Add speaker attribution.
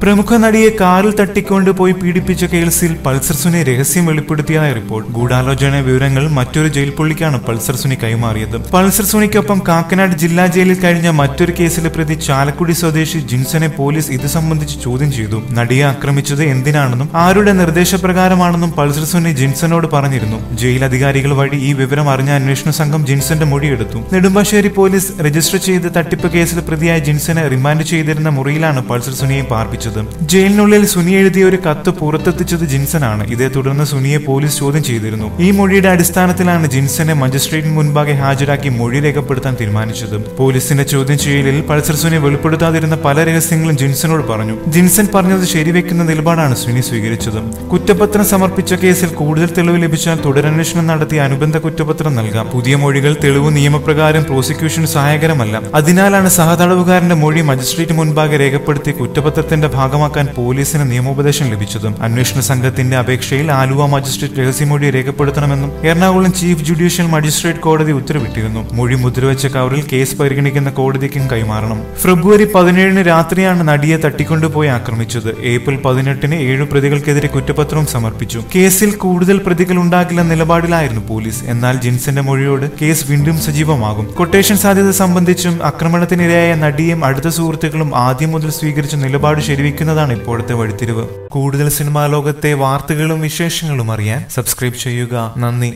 Speaker 1: പ്രമുഖ നടിയെ കാറിൽ തട്ടിക്കൊണ്ട് പോയി പീഡിപ്പിച്ച കേസിൽ പൾസർ സുനി രഹസ്യം വെളിപ്പെടുത്തിയതായ റിപ്പോർട്ട്. ഗൂഢാലോചന വിവരങ്ങൾ മറ്റൊരു ജയിൽ പുള്ളിക്കാണ് പൾസർ സുനി കൈമാറിയത്. പൾസർ സുനിക്കൊപ്പം കാക്കനാട് ജില്ലാ ജയിലിൽ കഴിഞ്ഞ മറ്റൊരു കേസിലെ പ്രതി ചാലക്കുടി സ്വദേശി ജിൻസനെ പോലീസ് ഇത് സംബന്ധിച്ച് ചോദ്യം ചെയ്തു. നടിയെ ആക്രമിച്ചത് എന്തിനാണെന്നും ആരുടെ നിർദ്ദേശപ്രകാരമാണെന്നും പൾസർ സുനി ജിൻസനോട് പറഞ്ഞിരുന്നു. ജയിൽ അധികാരികൾ വഴി ഈ വിവരം അറിഞ്ഞ അന്വേഷണ സംഘം ജിൻസന്റെ മൊഴിയെടുത്തു. നെടുമ്പാശ്ശേരി പോലീസ് രജിസ്റ്റർ ചെയ്ത് തട്ടിപ്പ് കേസിൽ പ്രതിയായ ജിൻസനെ റിമാൻഡ് ചെയ്തിരുന്ന മുറിയിലാണ് പൾസർ സുനിയെ പാർപ്പിച്ചത്. ജയിലിനുള്ളിൽ സുനി എഴുതിയ ഒരു കത്ത് പുറത്തെത്തിച്ചത് ജിൻസനാണ്. ഇതേ തുടർന്ന് സുനിയെ പോലീസ് ചോദ്യം ചെയ്തിരുന്നു. ഈ മൊഴിയുടെ അടിസ്ഥാനത്തിലാണ് ജിൻസനെ മജിസ്ട്രേറ്റിന് മുൻപാകെ ഹാജരാക്കി മൊഴി രേഖപ്പെടുത്താൻ തീരുമാനിച്ചത്. പോലീസിന്റെ ചോദ്യം ചെയ്യലിൽ പൾസർ സുനി വെളിപ്പെടുത്താതിരുന്ന പല രഹസ്യങ്ങളും ജിൻസനോട് പറഞ്ഞു. ജിൻസൺ പറഞ്ഞത് ശരിവെക്കുന്ന നിലപാടാണ് സുനി സ്വീകരിച്ചത്. കുറ്റപത്രം സമർപ്പിച്ച കേസിൽ കൂടുതൽ തെളിവ് ലഭിച്ചാൽ തുടരന്വേഷണം നടത്തി അനുബന്ധ കുറ്റപത്രം നൽകാം. പുതിയ മൊഴികൾ തെളിവ് നിയമപ്രകാരം പ്രോസിക്യൂഷന് സഹായകരമല്ല. അതിനാലാണ് സഹതടവുകാരന്റെ മൊഴി മജിസ്ട്രേറ്റ് മുൻപാകെ രേഖപ്പെടുത്തി കുറ്റപത്രത്തിന്റെ ഭാഗമാക്കാൻ പോലീസിന് നിയമോപദേശം ലഭിച്ചതും അന്വേഷണ സംഘത്തിന്റെ അപേക്ഷയിൽ ആലുവ മജിസ്ട്രേറ്റ് രഹസ്യമൊഴി രേഖപ്പെടുത്തണമെന്നും എറണാകുളം ചീഫ് ജുഡീഷ്യൽ മജിസ്ട്രേറ്റ് കോടതി ഉത്തരവിട്ടിരുന്നു. മൊഴി മുദ്രവെച്ച കവറിൽ കേസ് പരിഗണിക്കുന്ന കോടതിക്കും കൈമാറണം. ഫെബ്രുവരി പതിനേഴിന് രാത്രിയാണ് നടിയെ തട്ടിക്കൊണ്ടുപോയി ആക്രമിച്ചത്. ഏപ്രിൽ പതിനെട്ടിന് ഏഴ് പ്രതികൾക്കെതിരെ കുറ്റപത്രവും സമർപ്പിച്ചു. കേസിൽ കൂടുതൽ പ്രതികൾ ഉണ്ടാകില്ല നിലപാടിലായിരുന്നു പോലീസ്. എന്നാൽ ജിൻസന്റെ മൊഴിയോട് കേസ് വീണ്ടും സജീവമാകും. കൊട്ടേഷൻ സാധ്യത സംബന്ധിച്ചും ആക്രമണത്തിനിരയായ നടിയും അടുത്ത സുഹൃത്തുക്കളും ആദ്യം മുതൽ സ്വീകരിച്ച നിലപാട് ശരിവെക്കുന്നതാണ് ഇപ്പോഴത്തെ വഴിത്തിരിവ്. കൂടുതൽ സിനിമാ ലോകത്തെ വാർത്തകളും വിശേഷങ്ങളും അറിയാൻ സബ്സ്ക്രൈബ് ചെയ്യുക. നന്ദി.